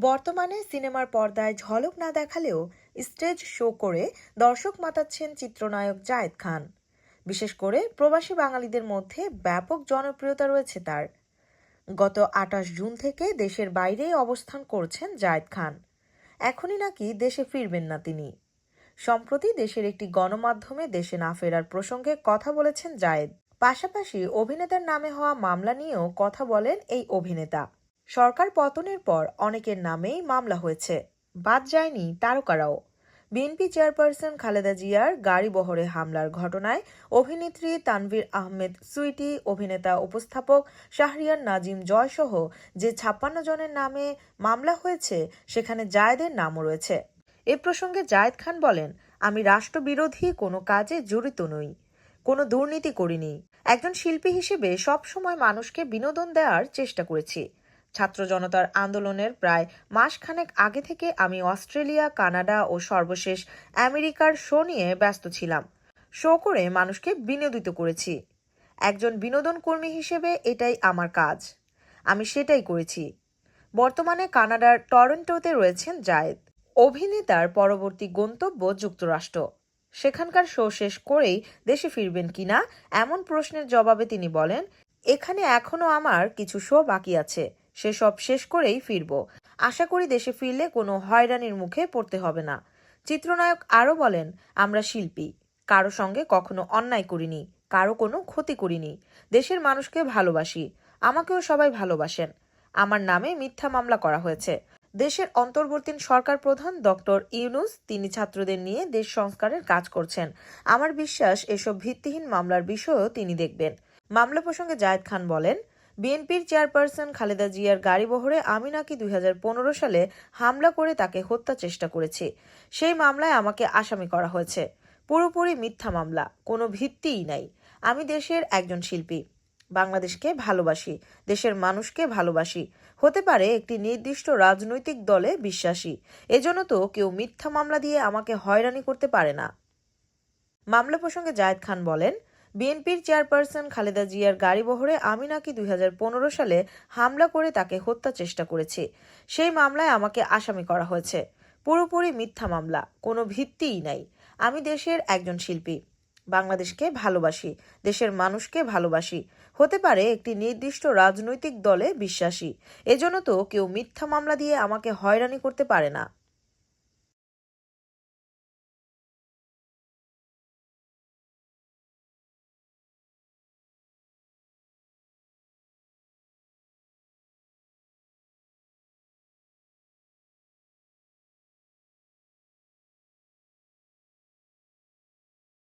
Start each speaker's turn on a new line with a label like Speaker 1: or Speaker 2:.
Speaker 1: বর্তমানে সিনেমার পর্দায় ঝলক না দেখালেও স্টেজ শো করে দর্শক মাতাচ্ছেন চিত্রনায়ক জায়েদ খান। বিশেষ করে প্রবাসী বাঙালিদের মধ্যে ব্যাপক জনপ্রিয়তা রয়েছে তার। গত আঠাশ জুন থেকে দেশের বাইরেই অবস্থান করছেন জায়েদ খান। এখনই নাকি দেশে ফিরবেন না তিনি। সম্প্রতি দেশের একটি গণমাধ্যমে দেশে না ফেরার প্রসঙ্গে কথা বলেছেন জায়েদ। পাশাপাশি অভিনেতার নামে হওয়া মামলা নিয়েও কথা বলেন এই অভিনেতা। সরকার পতনের পর অনেকের নামেই মামলা হয়েছে। বাদ যায়নি তারকারাও। বিএনপি চেয়ারপারসন খালেদা জিয়ার গাড়ি বহরে হামলার ঘটনায় অভিনেত্রী তানভীর আহমেদ সুইটি, অভিনেতা উপস্থাপক শাহরিয়ার নাজিম জয়সহ যে ছাপ্পান্ন জনের নামে মামলা হয়েছে, সেখানে জায়েদের নামও রয়েছে। এ প্রসঙ্গে জায়েদ খান বলেন, আমি রাষ্ট্রবিরোধী, কোনো কাজে জড়িত নই, কোনো দুর্নীতি করিনি। একজন শিল্পী হিসেবে সবসময় মানুষকে বিনোদন দেওয়ার চেষ্টা করেছি। ছাত্র জনতার আন্দোলনের প্রায় মাসখানেক আগে থেকে আমি অস্ট্রেলিয়া, কানাডা ও সর্বশেষ আমেরিকার শো নিয়ে ব্যস্ত ছিলাম। শো করে মানুষকে বিনোদিত করেছি। একজন বিনোদন কর্মী হিসেবে এটাই আমার কাজ। আমি সেটাই করেছি। বর্তমানে কানাডার টরন্টোতে রয়েছেন জায়েদ। অভিনেতার পরবর্তী গন্তব্য যুক্তরাষ্ট্র। সেখানকার শো শেষ করেই দেশে ফিরবেন কিনা এমন প্রশ্নের জবাবে তিনি বলেন, এখানে এখনও আমার কিছু শো বাকি আছে। সেসব শেষ করেই ফিরব। আশা করি দেশে ফিরলে কোনো হয়রানির মুখে পড়তে হবে না। চিত্রনায়ক আরও বলেন, আমরা শিল্পী। কারও সঙ্গে কখনো অন্যায় করিনি, কারও কোনো ক্ষতি করিনি। দেশের মানুষকে ভালোবাসি, আমাকেও সবাই ভালোবাসেন। আমার নামে মিথ্যা মামলা করা হয়েছে। দেশের অন্তর্বর্তী সরকার প্রধান ডক্টর ইউনুস, তিনি ছাত্রদের নিয়ে দেশ সংস্কারের কাজ করছেন। আমার বিশ্বাস, এসব ভিত্তিহীন মামলার বিষয়েও তিনি দেখবেন। মামলা প্রসঙ্গে জায়েদ খান বলেন বিএনপির চেয়ারপারসন খালেদা জিয়ার গাড়ি বহরে আমি নাকি দুই হাজার পনেরো সালে হামলা করে তাকে হত্যা চেষ্টা করেছি। সেই মামলায় আমাকে আসামি করা হয়েছে। পুরোপুরি মিথ্যা মামলা, কোনো ভিত্তিই নাই। আমি দেশের একজন শিল্পী। বাংলাদেশকে ভালোবাসি, দেশের মানুষকে ভালোবাসি। হতে পারে একটি নির্দিষ্ট রাজনৈতিক দলে বিশ্বাসী। এজন্য তো কেউ মিথ্যা মামলা দিয়ে আমাকে হয়রানি করতে পারে না। মামলা প্রসঙ্গে জায়েদ খান বলেন বিএনপির চেয়ারপারসন খালেদা জিয়ার গাড়ি বহরে আমি নাকি দুই সালে হামলা করে তাকে হত্যা চেষ্টা করেছি। সেই মামলায় আমাকে আসামি করা হয়েছে। পুরোপুরি মিথ্যা মামলা, কোনো ভিত্তিই নাই। আমি দেশের একজন শিল্পী। বাংলাদেশকে ভালোবাসি, দেশের মানুষকে ভালোবাসি। হতে পারে একটি নির্দিষ্ট রাজনৈতিক দলে বিশ্বাসী। এজন্য তো কেউ মিথ্যা মামলা দিয়ে আমাকে হয়রানি করতে পারে না।